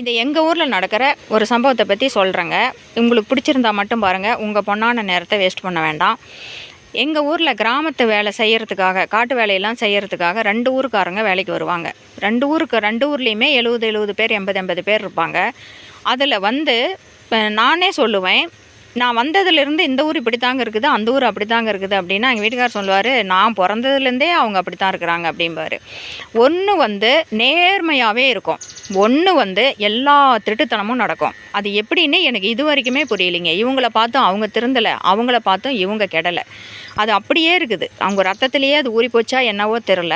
இந்த எங்கள் ஊரில் நடக்கிற ஒரு சம்பவத்தை பற்றி சொல்கிறேங்க உங்களுக்கு பிடிச்சிருந்தா மட்டும் பாருங்கள் உங்கள் பொண்ணான நேரத்தை வேஸ்ட் பண்ண வேண்டாம். எங்கள் ஊரில் கிராமத்து வேலை செய்கிறதுக்காக காட்டு வேலையெல்லாம் செய்கிறதுக்காக ரெண்டு ஊருக்காரங்க வேலைக்கு வருவாங்க. ரெண்டு ஊருக்கு ரெண்டு ஊர்லேயுமே எழுபது எழுபது பேர் எண்பது எண்பது பேர் இருப்பாங்க. அதில் வந்து இப்போ நானே சொல்லுவேன். நான் வந்ததுலேருந்து இந்த ஊர் இப்படி தாங்க இருக்குது அந்த ஊர் அப்படி தாங்க இருக்குது அப்படின்னா எங்கள் வீட்டுக்காரர் சொல்லுவார் நான் பிறந்ததுலேருந்தே அவங்க அப்படி தான் இருக்கிறாங்க அப்படிம்பாரு. ஒன்று வந்து நேர்மையாகவே இருக்கும். ஒன்று வந்து எல்லா திருட்டுத்தனமும் நடக்கும். அது எப்படின்னு எனக்கு இது வரைக்குமே புரியலைங்க. இவங்கள பார்த்தும் அவங்க திருந்தலை அவங்கள பார்த்தும் இவங்க கெடலை. அது அப்படியே இருக்குது. அவங்க ரத்தத்திலேயே அது ஊறி போச்சா என்னவோ தெரில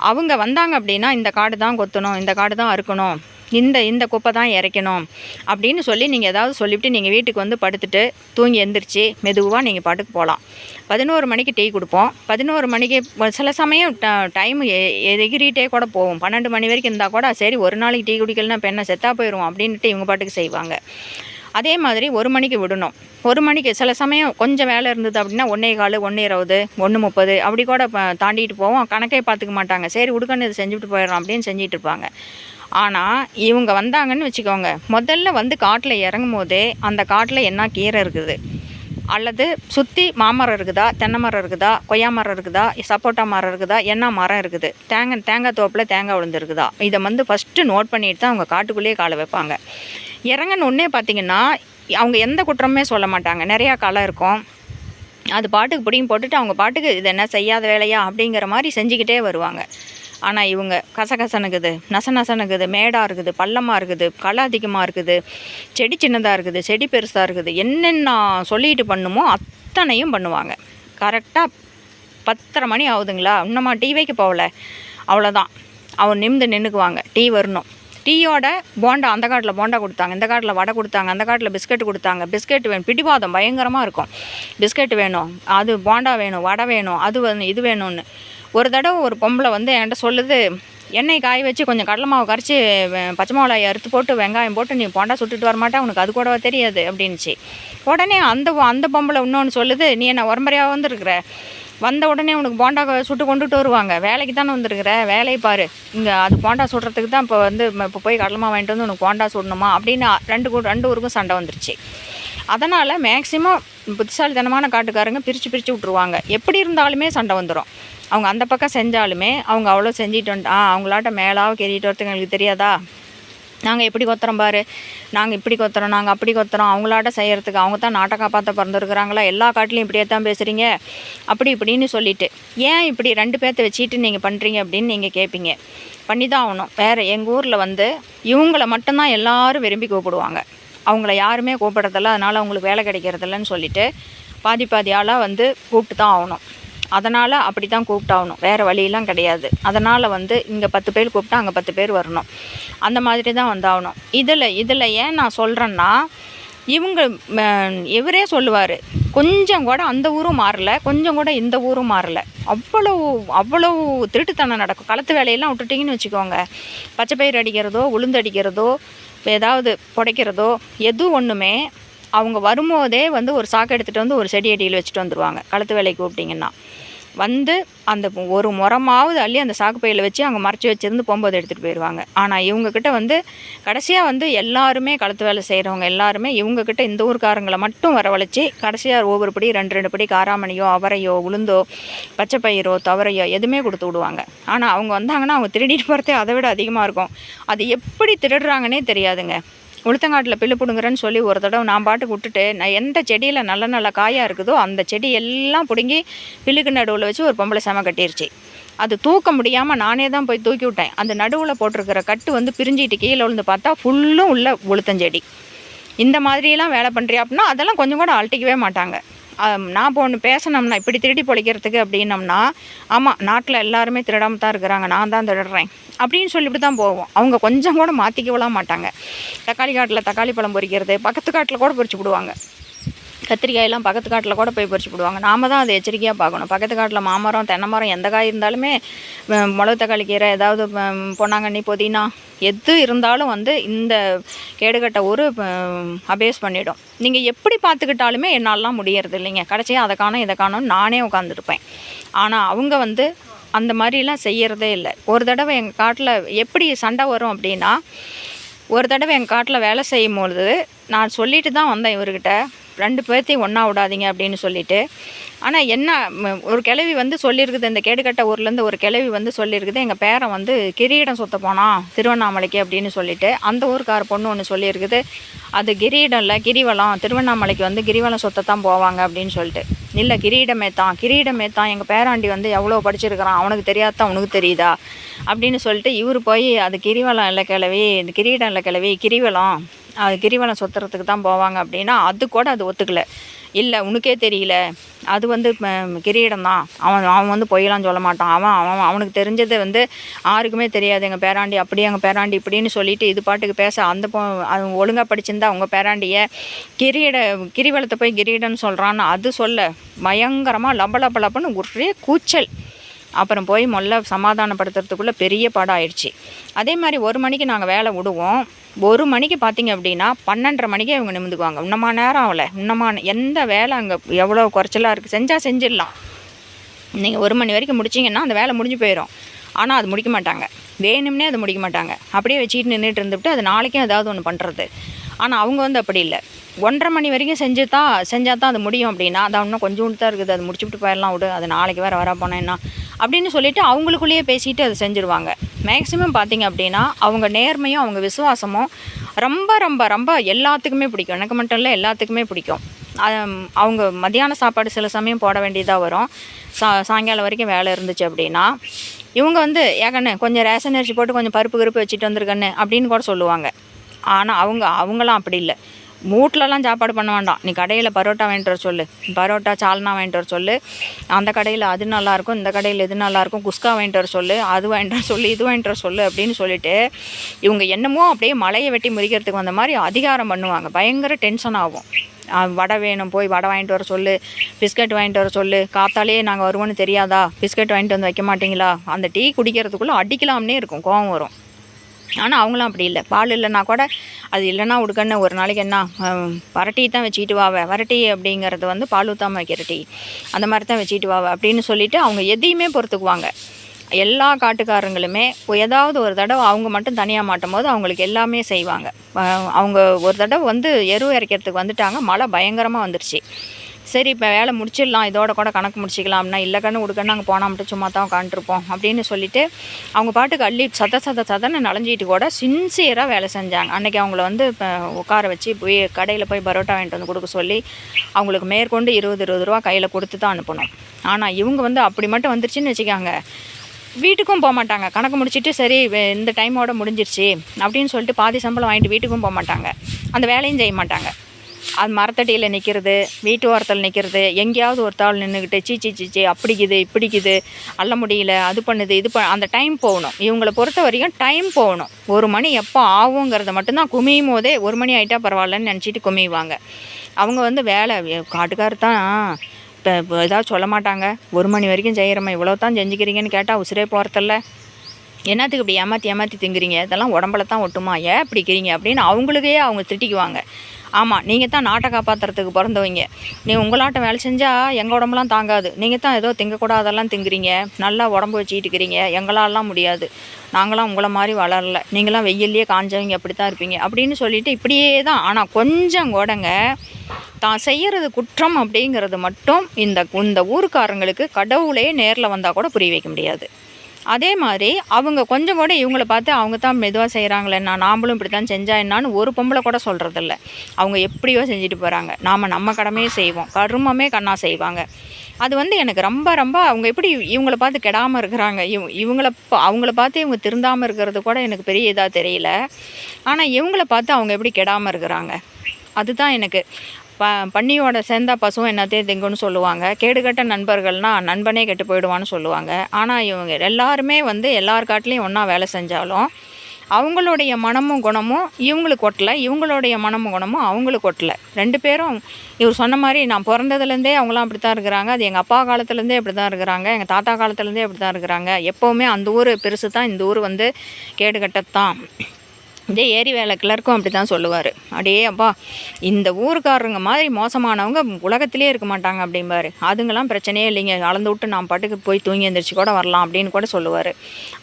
அவங்க வந்தாங்க அப்படின்னா இந்த காடு தான் கொத்தணும் இந்த காடு தான் அறுக்கணும் இந்த இந்த குப்பை தான் இறைக்கணும் அப்படின்னு சொல்லி நீங்கள் ஏதாவது சொல்லிவிட்டு நீங்கள் வீட்டுக்கு வந்து படுத்துட்டு தூங்கி எந்திரிச்சு மெதுவாக நீங்கள் பாட்டுக்கு போகலாம் பதினோரு மணிக்கு டீ கொடுப்போம். பதினோரு மணிக்கு சில சமயம் ட டைம் எகிரிட்டே கூட போகும் பன்னெண்டு மணி வரைக்கும் இருந்தால் கூட சரி ஒரு நாளைக்கு டீ குடிக்கலன்னா பெண்ணை செத்தா போயிடுவோம் அப்படின்ட்டு இவங்க பாட்டுக்கு செய்வாங்க. அதே மாதிரி ஒரு மணிக்கு விடணும். ஒரு மணிக்கு சில சமயம் கொஞ்சம் வேலை இருந்தது அப்படின்னா ஒன்றே கால் ஒன்று இருபது ஒன்று முப்பது அப்படி கூட தாண்டிட்டு போவோம். கணக்கே பார்த்துக்க மாட்டாங்க. சரி உடுக்கன்னு இது செஞ்சுட்டு போயிடலாம் அப்படின்னு செஞ்சிட்டு இருப்பாங்க. ஆனால் இவங்க வந்தாங்கன்னு வச்சுக்கோங்க. முதல்ல வந்து காட்டில் இறங்கும் போதே அந்த காட்டில் என்ன கீரை இருக்குது? அல்லது சுற்றி மாமரம் இருக்குதா? தென்னை மரம் இருக்குதா? கொய்யா மரம் இருக்குதா? சப்போட்டா மரம் இருக்குதா? என்ன மரம் இருக்குது? தேங்காய் தேங்காய் தோப்பில் தேங்காய் விழுந்துருக்குதா இதை வந்து ஃபஸ்ட்டு நோட் பண்ணிட்டு தான் அவங்க காட்டுக்குள்ளேயே காலை வைப்பாங்க. இறங்கினோடனே பார்த்தீங்கன்னா அவங்க எந்த குற்றமே சொல்ல மாட்டாங்க. நிறையா களை இருக்கும். அது பாட்டுக்கு பிடியும் போட்டுட்டு அவங்க பாட்டுக்கு இது என்ன செய்யாத வேலையா அப்படிங்கிற மாதிரி செஞ்சுக்கிட்டே வருவாங்க. ஆனால் இவங்க கசகசனுக்குது நச நசனுக்குது மேடாக இருக்குது பள்ளமாக இருக்குது களை அதிகமாக இருக்குது செடி சின்னதாக இருக்குது செடி பெருசாக இருக்குது. என்னென்ன சொல்லிட்டு பண்ணுமோ அத்தனையும் பண்ணுவாங்க. கரெக்டாக பத்தரை மணி ஆகுதுங்களா? இன்னும்மா டீ வைக்க போகல. அவ்வளோதான் அவன் நிமிந்து நின்றுக்குவாங்க டீ வரணும். டீயோட போண்டா அந்த காட்டில் போண்டா கொடுத்தாங்க இந்த காட்டில் வடை கொடுத்தாங்க அந்த காட்டில் பிஸ்கெட் கொடுத்தாங்க. பிஸ்கெட் வேணும் பிடிவாதம் பயங்கரமாக இருக்கும். பிஸ்கெட் வேணும் அது போண்டா வேணும் வடை வேணும் அது வேணும் இது வேணும்னு. ஒரு தடவை ஒரு பொம்பளை வந்து என்கிட்ட சொல்லுது எண்ணெய் காய வச்சு கொஞ்சம் கடலை மாவு கரைச்சி பச்சை மிளகாய் அறுத்து போட்டு வெங்காயம் போட்டு நீ போண்டா சுட்டுட்டு வர உனக்கு அது கூடவா தெரியாது? அப்படின்னுச்சு. உடனே அந்த அந்த பொம்பளை இன்னொன்று சொல்லுது நீ என்ன உரம்பரையாக வந்துருக்குற? வந்த உடனே உனக்கு போண்டா க- சுட்டு கொண்டுட்டு வருவாங்க. வேலைக்கு தானே வந்திருக்கிற? வேலையை பாரு. இங்கே அது போண்டா சுடுறதுக்கு தான் இப்போ வந்து இப்போ போய் கடலமா வாங்கிட்டு வந்து உனக்கு போண்டா சுடணுமா? அப்படின்னு ரெண்டு கூ- ரெண்டு ஊருக்கும் சண்டை வந்துருச்சு. அதனால் மேக்சிமம் புத்திசாலித்தனமான காட்டுக்காரங்க பிரித்து பிரித்து விட்ருவாங்க எப்படி இருந்தாலுமே சண்டை வந்துடும் அவங்க அந்த பக்கம் செஞ்சாலுமே அவங்க அவ்வளோ செஞ்சிட்டு வந்து ஆ அவங்களாட்ட மேலாக கேறிட்டு வரத்துக்கு எங்களுக்கு தெரியாதா? நாங்கள் எப்படி கொத்துறோம் பாரு. நாங்கள் இப்படி கொத்துறோம் நாங்கள் அப்படி கொத்துறோம். அவங்களாட்ட செய்கிறதுக்கு அவங்க தான் நாட்டை காப்பாற்ற பிறந்திருக்கிறாங்களா? எல்லா காட்டிலையும் இப்படியே தான் பேசுகிறீங்க அப்படி இப்படின்னு சொல்லிட்டு. ஏன் இப்படி ரெண்டு பேர்த்த வச்சுட்டு நீங்கள் பண்ணுறீங்க அப்படின்னு நீங்கள் கேட்பீங்க பண்ணி தான் ஆகணும். வேறு எங்கள் ஊரில் வந்து இவங்கள மட்டும்தான் எல்லாரும் விரும்பி கூப்பிடுவாங்க. அவங்கள யாருமே கூப்பிட்றதில்ல. அதனால் அவங்களுக்கு வேலை கிடைக்கிறதில்லன்னு சொல்லிட்டு பாதி பாதி ஆளாக வந்து கூப்பிட்டு தான் ஆகணும். அதனால் அப்படி தான் கூப்பிட்டாகணும். வேறு வழியெல்லாம் கிடையாது. அதனால் வந்து இங்கே பத்து பேர் கூப்பிட்டா அங்கே பத்து பேர் வரணும். அந்த மாதிரி தான் வந்தாகணும் இதில் இதில் ஏன் நான் சொல்கிறேன்னா இவங்க இவரே சொல்லுவார் கொஞ்சம் கூட அந்த ஊரும் மாறல கொஞ்சம் கூட இந்த ஊரும் மாறல. அவ்வளோ அவ்வளோ திருட்டுத்தனம் நடக்கும். களத்து வேலையெல்லாம் விட்டுட்டிங்கன்னு வச்சுக்கோங்க. பச்சை பயிர் அடிக்கிறதோ உளுந்து அடிக்கிறதோ ஏதாவது புடைக்கிறதோ எது ஒன்றுமே அவங்க வரும்போதே வந்து ஒரு சாக்கு எடுத்துகிட்டு வந்து ஒரு செடி அடியில் வச்சுட்டு வந்துடுவாங்க களத்து வேலைக்கு கூப்பிட்டிங்கன்னா. வந்து அந்த ஒரு முறமாவது அள்ளி அந்த சாக்கு பையில் வச்சு அங்கே மறைச்சி வச்சுருந்து போகும்போது எடுத்துகிட்டு போயிடுவாங்க ஆனால் இவங்கக்கிட்ட வந்து கடைசியாக வந்து எல்லாருமே களத்து வேலை செய்கிறவங்க எல்லாருமே இவங்கக்கிட்ட இந்த ஊர்க்காரங்களை மட்டும் வரவழைச்சி கடைசியாக ஒவ்வொரு படி ரெண்டு ரெண்டு படி காராமணியோ அவரையோ உளுந்தோ பச்சை பயிரோ துவரையோ எதுவுமே கொடுத்து விடுவாங்க. ஆனால் அவங்க வந்தாங்கன்னா அவங்க திருடிட்டு போகிறதே அதை விட அதிகமாக இருக்கும். அது எப்படி திருடுறாங்கன்னே தெரியாதுங்க. உளுத்தங்காட்டில் பில்லு பிடுங்குறேன்னு சொல்லி ஒரு தடவை நான் பாட்டுக்கு விட்டுட்டு நான் எந்த செடியில் நல்ல நல்ல காயாக இருக்குதோ அந்த செடி எல்லாம் பிடுங்கி பில்லுக்கு நடுவில் வச்சு ஒரு பொம்பளை செம கட்டிருச்சு. அது தூக்க முடியாமல் நானே தான் போய் தூக்கி விட்டேன். அந்த நடுவில் போட்டிருக்கிற கட்டு வந்து பிரிஞ்சிட்டு கீழே விழுந்து பார்த்தா ஃபுல்லும் உள்ள உளுத்தஞ்செடி. இந்த மாதிரியெல்லாம் வேலை பண்ணுறியா அப்படின்னா அதெல்லாம் கொஞ்சம் கூட அழட்டிக்கவே மாட்டாங்க. நான் இப்போ ஒன்று பேசினோம்னா இப்படி திருடி பொழைக்கிறதுக்கு அப்படின்னம்னா ஆமாம் நாட்டில் எல்லாருமே திருடாமல் தான் இருக்கிறாங்க. நான் தான் திருடுறேன். அப்படின்னு சொல்லிட்டு தான் போவோம் அவங்க கொஞ்சம் கூட மாற்றிக்க விட மாட்டாங்க. தக்காளி காட்டில் தக்காளி பழம் பொறிக்கிறது பக்கத்து காட்டில் கூட பொறிச்சு விடுவாங்க கத்திரிக்காயெல்லாம் பக்கத்து காட்டில் கூட போய் பறிச்சு போடுவாங்க. நாம தான் அதை எச்சரிக்கையாக பார்க்கணும். பக்கத்து காட்டில் மாமரம் தென்னை மரம் எந்த காய் இருந்தாலுமே மிளகு தக்காளி கீரை ஏதாவது பொன்னாங்கண்ணி புதினா எது இருந்தாலும் வந்து இந்த கேடுகட்ட ஒரு அபேஸ் பண்ணிடும். நீங்கள் எப்படி பார்த்துக்கிட்டாலுமே என்னாலலாம் முடியறது இல்லைங்க. கடைசியாக அதை காணும் இதை காணும் நானே உட்காந்துருப்பேன் ஆனால் அவங்க வந்து அந்த மாதிரிலாம் செய்யறதே இல்லை. ஒரு தடவை எங்கள் காட்டில் எப்படி சண்டை வரும் அப்படின்னா ஒரு தடவை எங்கள் காட்டில் வேலை செய்யும் பொழுது நான் சொல்லிட்டு தான் வந்தேன் இவர்கிட்ட. ரெண்டு பேர்த்தையும் ஒன்றா விடாதீங்க அப்படின்னு சொல்லிட்டு. ஆனால் என்ன ஒரு கிழவி வந்து சொல்லியிருக்குது இந்த கேடுகட்ட ஊர்லேருந்து ஒரு கிழவி வந்து சொல்லியிருக்குது எங்கள் பேரை வந்து கிரீடம் சுத்த போனான் திருவண்ணாமலைக்கு அப்படின்னு சொல்லிட்டு அந்த ஊருக்கார பொண்ணு ஒன்று சொல்லியிருக்குது அது கிரீடம் இல்லை கிரிவலம் திருவண்ணாமலைக்கு வந்து கிரிவலம் சுத்தத்தான் போவாங்க அப்படின்னு சொல்லிட்டு. இல்லை கிரீடமே தான் கிரீடமே தான் எங்கள் பேராண்டி வந்து எவ்வளோ படிச்சிருக்கிறான் அவனுக்கு தெரியாதான் உனக்கு தெரியுதா அப்படின்னு சொல்லிட்டு இவர் போய் அது கிரிவலம் இல்லை கிழவி இந்த கிரீடம் இல்லை கிழவி கிரிவலம் கிரிவலம் சுற்றுறதுக்கு தான் போவாங்க அப்படின்னா அது கூட அது ஒத்துக்கலை. இல்லை உனக்கே தெரியல. அது வந்து கிரீடம் தான் அவன் அவன் வந்து பொய்யலாம் சொல்ல மாட்டான். அவன் அவன் அவனுக்கு தெரிஞ்சது வந்து யாருக்குமே தெரியாது. எங்கள் பேராண்டி அப்படி எங்கள் பேராண்டி இப்படின்னு சொல்லிட்டு இது பாட்டுக்கு பேச அந்த பொ அவன் ஒழுங்காக படிச்சிருந்தா உங்கள் பேராண்டியை கிரீட கிரிவலத்தை போய் கிரீடம்னு சொல்கிறான்னு அது சொல்ல. பயங்கரமாக லப லப லபன்னு ஒரே கூச்சல். அப்புறம் போய் மொல்ல சமாதானப்படுத்துறதுக்குள்ளே பெரிய பாடம் ஆயிடுச்சு அதே மாதிரி ஒரு மணிக்கு நாங்கள் வேலை விடுவோம். ஒரு மணிக்கு பார்த்தீங்க அப்படின்னா பன்னெண்டரை மணிக்கே இவங்க நிமிந்துக்குவாங்க. இன்னமா நேரம் ஆகலை. இன்னமா எந்த வேலை அங்கே எவ்வளோ குறைச்சலாக இருக்குது செஞ்சால் செஞ்சிடலாம். நீங்கள் ஒரு மணி வரைக்கும் முடிச்சிங்கன்னா அந்த வேலை முடிஞ்சு போயிடும் ஆனால் அது முடிக்க மாட்டாங்க. வேணும்னே அது முடிக்க மாட்டாங்க. அப்படியே வச்சுக்கிட்டு நின்றுட்டு இருந்துவிட்டு அது நாளைக்கும் ஏதாவது ஒன்று பண்ணுறது ஆனால் அவங்க வந்து அப்படி இல்லை. ஒன்றரை மணி வரைக்கும் செஞ்சு தான் செஞ்சால் தான் அது முடியும் அப்படின்னா அது இன்னும் கொஞ்சோண்டு தான் இருக்குது. அது முடிச்சுட்டு போயிடலாம் விடு. அது நாளைக்கு வேறு வர போனேன்னா அப்படின்னு சொல்லிட்டு அவங்களுக்குள்ளேயே பேசிட்டு அதை செஞ்சுருவாங்க. மேக்ஸிமம் பார்த்தீங்க அப்படின்னா அவங்க நேர்மையும் அவங்க விசுவாசமும் ரொம்ப ரொம்ப ரொம்ப எல்லாத்துக்குமே பிடிக்கும். எனக்கு மட்டும் இல்லை எல்லாத்துக்குமே பிடிக்கும். அவங்க மதியான சாப்பாடு சில சமயம் போட வேண்டியதாக வரும். சா சாயங்காலம் வரைக்கும் வேலை இருந்துச்சு அப்படின்னா இவங்க வந்து ஏகண்ணு கொஞ்சம் ரேஷன் அரிசி போட்டு கொஞ்சம் பருப்பு கருப்பு வச்சுட்டு வந்துருக்கண்ணு அப்படின்னு கூட சொல்லுவாங்க. ஆனால் அவங்க அவங்களாம் அப்படி இல்லை. மூட்டிலலாம் சாப்பாடு பண்ண வேண்டாம். நீ கடையில் பரோட்டா வாங்கிட்டு வர சொல்லு. பரோட்டா சால்னா வாங்கிட்டு வர சொல்லு. அந்த கடையில் அது நல்லாயிருக்கும் இந்த கடையில் இது நல்லாயிருக்கும் குஸ்கா வாங்கிட்டு வர சொல்லு அது வாங்கிட்டு வர சொல்லு இது வாங்கிட்டு வர சொல்லு அப்படின்னு சொல்லிட்டு இவங்க என்னமோ அப்படியே மலையை வெட்டி முறிக்கிறதுக்கு வந்த மாதிரி அதிகாரம் பண்ணுவாங்க. பயங்கர டென்ஷன் ஆகும். வடை வேணும் போய் வடை வாங்கிட்டு வர சொல்லு. பிஸ்கட் வாங்கிட்டு வர சொல்லு. காத்தாலேயே நாங்கள் வருவோன்னு தெரியாதா? பிஸ்கட் வாங்கிட்டு வந்து வைக்க மாட்டிங்களா? அந்த டீ குடிக்கிறதுக்குள்ளே அடிக்கலாம்னே இருக்கும். கோவம் வரும். ஆனால் அவங்களாம் அப்படி இல்லை. பால் இல்லைன்னா கூட அது இல்லைன்னா உடுக்கன்னு ஒரு நாளைக்கு என்ன வரட்டி தான் வச்சுக்கிட்டு வாவ வரட்டி அப்படிங்கிறது வந்து பால் ஊற்றாமல் வைக்கிற டீ. அந்த மாதிரி தான் வச்சுக்கிட்டு வாவ அப்படின்னு சொல்லிவிட்டு அவங்க எதையுமே பொறுத்துக்குவாங்க. எல்லா காட்டுக்காரங்களுமே ஏதாவது ஒரு தடவை அவங்க மட்டும் தனியாக மாட்டும் போது அவங்களுக்கு எல்லாமே செய்வாங்க. அவங்க ஒரு தடவை வந்து எருவு இறைக்கிறதுக்கு வந்துட்டாங்க. மழை பயங்கரமாக வந்துருச்சு. சரி இப்போ வேலை முடிச்சிடலாம். இதோட கூட கணக்கு முடிச்சிக்கலாம்னா இல்லை கண்ணு உடுக்கன்னு நாங்கள் போனால் மட்டும் சும்மா தான் உட்காந்துருப்போம் அப்படின்னு சொல்லிட்டு அவங்க பாட்டுக்கு அள்ளி சத சத சதன்னு நலஞ்சிட்டு கூட சின்சியராக வேலை செஞ்சாங்க. அன்றைக்கி அவங்கள வந்து இப்போ உட்கார வச்சு போய் கடையில் போய் பரோட்டா வாங்கிட்டு வந்து கொடுக்க சொல்லி அவங்களுக்கு மேற்கொண்டு இருபது இருபது ரூபா கையில் கொடுத்து தான் அனுப்பணும். ஆனால் இவங்க வந்து அப்படி மட்டும் வந்துருச்சுன்னு வச்சுக்காங்க. வீட்டுக்கும் போக மாட்டாங்க. கணக்கு முடிச்சிட்டு சரி இந்த டைமோட முடிஞ்சிருச்சு அப்படின்னு சொல்லிட்டு பாதி சம்பளம் வாங்கிட்டு வீட்டுக்கும் போக மாட்டாங்க. அந்த வேலையும் செய்ய மாட்டாங்க. அது மரத்தடியில் நிற்கிறது வீட்டு ஓரத்தில் நிற்கிறது எங்கேயாவது ஒரு தாள் நின்றுக்கிட்டு சீச்சி சீச்சி அப்படிக்குது இப்படிக்குது அள்ள முடியல அது பண்ணுது இது ப அந்த டைம் போகணும். இவங்களை பொறுத்த வரைக்கும் டைம் போகணும். ஒரு மணி எப்போ ஆகுங்கிறத மட்டும்தான் குமியும் போதே ஒரு மணி ஆகிட்டா பரவாயில்லன்னு நினச்சிட்டு குமியுவாங்க. அவங்க வந்து வேலை காட்டுக்காரர் தான் இப்போ எதாவது ஏதாவது சொல்ல மாட்டாங்க. ஒரு மணி வரைக்கும் செய்கிறம்மா இவ்வளோ தான் செஞ்சுக்கிறீங்கன்னு கேட்டால் உசுரே போகிறதில்ல என்னத்துக்கு இப்படி ஏமாற்றி ஏமாற்றி திங்குறீங்க? இதெல்லாம் உடம்புல தான் ஒட்டுமா? ஏன் பிடிக்கிறீங்க அப்படின்னு அவங்களுக்கே அவங்க திட்டிக்குவாங்க. ஆமாம் நீங்கள் தான் நாட்டை காப்பாற்றுறதுக்கு பிறந்தவங்க. நீ உங்களாட்டம் வேலை செஞ்சால் எங்கள் உடம்புலாம் தாங்காது. நீங்கள் தான் ஏதோ திங்கக்கூடாதெல்லாம் திங்குறீங்க. நல்லா உடம்பு வச்சுக்கிட்டு இருக்கிறீங்க. எங்களாலாம் முடியாது. நாங்களாம் உங்களை மாதிரி வளரல. நீங்களாம் வெயில்லையே காஞ்சவங்க அப்படி தான் இருப்பீங்க. அப்படின்னு சொல்லிட்டு இப்படியே தான் ஆனால் கொஞ்சம் கூடங்க தான் செய்கிறது குற்றம் அப்படிங்கிறது மட்டும் இந்த இந்த ஊருக்காரங்களுக்கு கடவுளே நேரில் வந்தால் கூட புரிய வைக்க முடியாது. அதே மாதிரி அவங்க கொஞ்சம் கூட இவங்கள பார்த்து அவங்க தான் மெதுவாக செய்கிறாங்களேண்ணா நாமளும் இப்படி தான் செஞ்சா என்னான்னு ஒரு பொம்பளை கூட சொல்கிறதில்ல அவங்க எப்படியோ செஞ்சுட்டு போகிறாங்க நாம் நம்ம கடமையே செய்வோம். கருமமே கண்ணா செய்வாங்க. அது வந்து எனக்கு ரொம்ப ரொம்ப அவங்க எப்படி இவங்கள பார்த்து கெடாமல் இருக்கிறாங்க? இவ் இவங்கள பா- அவங்கள பார்த்து இவங்க திருந்தாமல் இருக்கிறது கூட எனக்கு பெரிய இதாக தெரியல. ஆனால் இவங்கள பார்த்து அவங்க எப்படி கெடாமல் இருக்கிறாங்க? அதுதான் எனக்கு ப பன்னியோட சேர்ந்தா பசுவும் என்னத்தையும் திங்குன்னு சொல்லுவாங்க. கேடுகட்ட நண்பர்கள்னா நண்பனே கெட்டு போயிடுவான்னு சொல்லுவாங்க. ஆனால் இவங்க எல்லாருமே வந்து எல்லார் காட்டிலையும் ஒன்றா வேலை செஞ்சாலும் அவங்களுடைய மனமும் குணமும் இவங்களுக்கு ஒட்டலை. இவங்களுடைய மனமும் குணமும் அவங்களுக்கு ஒட்டலை. ரெண்டு பேரும் இவர் சொன்ன மாதிரி நான் பிறந்ததுலேருந்தே அவங்களாம் அப்படி தான் இருக்கிறாங்க. அது எங்கள் அப்பா காலத்துலேருந்தே அப்படி தான் இருக்கிறாங்க. எங்கள் தாத்தா காலத்துலேருந்தே அப்படி தான் இருக்கிறாங்க. எப்போவுமே அந்த ஊர் பெருசு தான் இந்த ஊர் வந்து கேடுகட்டது தான் இதே ஏரி வேலை கிளர்க்கும் அப்படி தான் சொல்லுவார். அப்படியே அப்பா இந்த ஊருக்காரங்க மாதிரி மோசமானவங்க உலகத்திலே இருக்க மாட்டாங்க அப்படிம்பாரு. அதுங்கெல்லாம் பிரச்சனையே இல்லைங்க. அளந்து விட்டு நான் பாட்டுக்கு போய் தூங்கி எந்திரிச்சு கூட வரலாம் அப்படின்னு கூட சொல்லுவார்.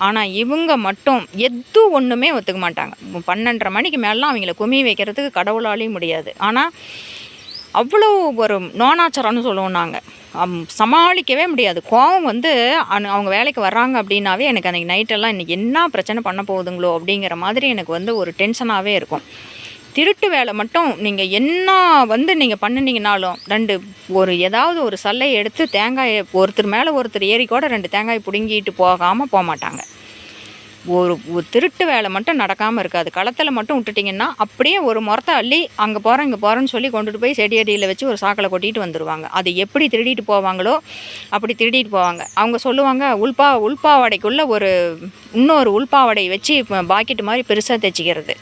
ஆனால் இவங்க மட்டும் எது ஒன்றுமே ஒத்துக்க மாட்டாங்க. பன்னெண்டரை மணிக்கு மேலாம் அவங்கள குமி வைக்கிறதுக்கு கடவுளாலையும் முடியாது. ஆனால் அவ்வளோ ஒரு நோனாச்சரம்னு சொல்லுவோம் நாங்கள் சமாளிக்கவே முடியாது. கோவம் வந்து அனு- அவங்க வேலைக்கு வர்றாங்க அப்படின்னாவே எனக்கு அன்றைக்கி நைட்டெல்லாம் இன்றைக்கி என்ன பிரச்சனை பண்ண போகுதுங்களோ அப்படிங்கிற மாதிரி எனக்கு வந்து ஒரு டென்ஷனாகவே இருக்கும். திருட்டு வேலை மட்டும் நீங்கள் என்ன வந்து நீங்கள் பண்ணினீங்கனாலும் ரெண்டு ஒரு ஏதாவது ஒரு சல்லை எடுத்து தேங்காயை ஒருத்தர் மேலே ஒருத்தர் ஏறி கூட ரெண்டு தேங்காய் பிடுங்கிட்டு போகாமல் போக மாட்டாங்க ஒரு திருட்டு வேலை மட்டும் நடக்காமல் இருக்காது. களத்தில் மட்டும் விட்டுட்டிங்கன்னா அப்படியே ஒரு முறத்தை அள்ளி அங்கே போகிறேன் இங்கே போகிறேன்னு சொல்லி கொண்டுட்டு போய் செடி அடியில் வச்சு ஒரு சாக்கில் கொட்டிட்டு வந்துடுவாங்க அது எப்படி திருடிட்டு போவாங்களோ அப்படி திருடிட்டு போவாங்க. அவங்க சொல்லுவாங்க உள்பா உள்பாவடைக்குள்ளே ஒரு இன்னொரு உள்பாவடை வச்சு பாக்கெட் மாதிரி பெருசாக தைச்சிக்கிறது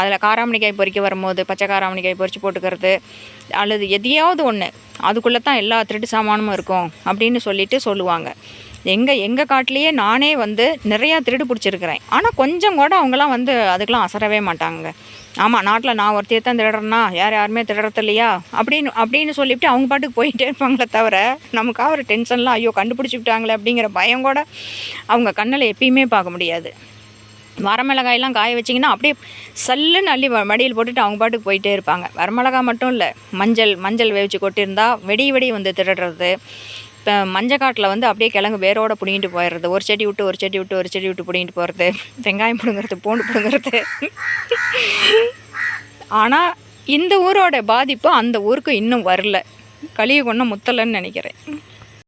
அதில் காராமணிக்காய் பொறிக்க வரும்போது பச்சை காராமணிக்காய் பொறிச்சு போட்டுக்கிறது. அல்லது எதையாவது ஒன்று அதுக்குள்ளே தான் எல்லா திருட்டு சாமானும் இருக்கும். அப்படின்னு சொல்லிட்டு சொல்லுவாங்க. எங்கள் எங்கள் காட்டிலேயே நானே வந்து நிறையா திருடு பிடிச்சிருக்கிறேன். ஆனால் கொஞ்சம் கூட அவங்களாம் வந்து அதுக்கெலாம் அசரவே மாட்டாங்க ஆமாம் நாட்டில் நான் ஒருத்தையே தான் திருடுறேன்னா யார் யாருமே திருடுறது இல்லையா அப்படின்னு அப்படின்னு சொல்லிவிட்டு அவங்க பாட்டுக்கு போயிட்டே இருப்பாங்களே தவிர நமக்காக ஒரு டென்ஷன்லாம் ஐயோ கண்டுபிடிச்சி விட்டாங்களே அப்படிங்கிற பயம் கூட அவங்க கண்ணில் எப்பயுமே பார்க்க முடியாது. வரமிளகாயெல்லாம் காய வச்சிங்கன்னா அப்படியே சல்லுன்னு அள்ளி மடியில் போட்டுட்டு அவங்க பாட்டுக்கு போயிட்டே இருப்பாங்க. வரமிளகாய் மட்டும் இல்லை மஞ்சள் மஞ்சள் வேவிச்சு கொட்டியிருந்தா வெடி வெடி வந்து திருடுறது. இப்போ மஞ்சக்காட்டில் வந்து அப்படியே கிழங்கு வேரோட பிடிங்கிட்டு போயிடுறது. ஒரு செடி விட்டு ஒரு செடி விட்டு ஒரு செடி விட்டு பிடிங்கிட்டு போகிறது வெங்காயம் பிடுங்கிறது பூண்டு பிடுங்கிறது. ஆனால் இந்த ஊரோட பாதிப்பு அந்த ஊருக்கு இன்னும் வரல. கழிவு ஒன்றும் முத்தலைன்னு நினைக்கிறேன்.